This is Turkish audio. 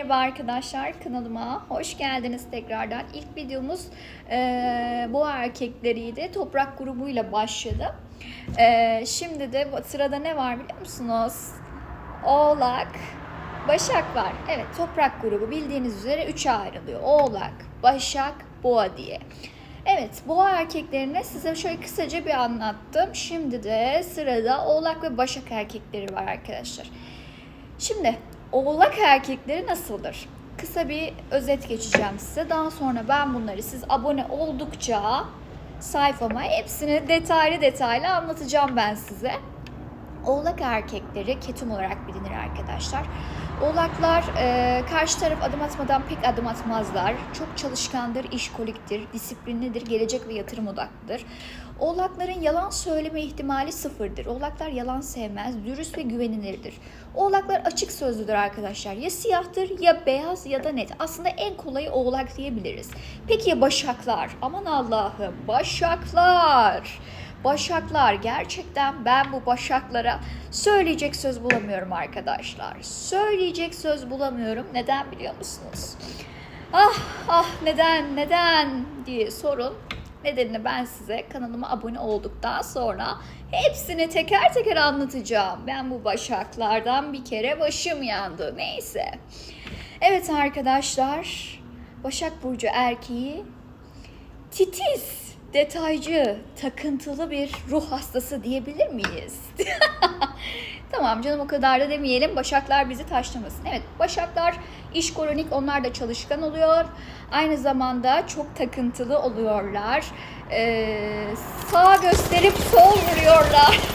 Merhaba arkadaşlar kanalıma hoş geldiniz tekrardan. İlk videomuz eee bu erkekleriydi. Toprak grubuyla başladı. Eee, şimdi de sırada ne var biliyor musunuz? Oğlak, Başak var. Evet toprak grubu bildiğiniz üzere üçe ayrılıyor. Oğlak, Başak, Boğa diye. Evet boğa erkeklerini size şöyle kısaca bir anlattım. Şimdi de sırada oğlak ve başak erkekleri var arkadaşlar. Şimdi oğlak erkekleri nasıldır? Kısa bir özet geçeceğim size. Daha sonra ben bunları siz abone oldukça sayfama hepsini detaylı detaylı anlatacağım ben size. Oğlak erkekleri ketum olarak bilinir arkadaşlar. Oğlaklar e, karşı taraf adım atmadan pek adım atmazlar. Çok çalışkandır, işkoliktir, disiplinlidir, gelecek ve yatırım odaklıdır. Oğlakların yalan söyleme ihtimali sıfırdır. Oğlaklar yalan sevmez, dürüst ve güvenilirdir. Oğlaklar açık sözlüdür arkadaşlar. Ya siyahtır ya beyaz ya da net. Aslında en kolayı oğlak diyebiliriz. Peki ya başaklar? Aman Allah'ım başaklar. Başaklar gerçekten ben bu başaklara söyleyecek söz bulamıyorum arkadaşlar. Söyleyecek söz bulamıyorum. Neden biliyor musunuz? Ah ah neden neden diye sorun. Nedenini ben size kanalıma abone olduktan sonra hepsini teker teker anlatacağım. Ben bu başaklardan bir kere başım yandı. Neyse. Evet arkadaşlar. Başak Burcu erkeği titiz, detaycı, takıntılı bir ruh hastası diyebilir miyiz? tamam canım o kadar da demeyelim. Başaklar bizi taşlamasın. Evet Başaklar iş koronik onlar da çalışkan oluyor. Aynı zamanda çok takıntılı oluyorlar. Ee, sağ gösterip sol vuruyorlar.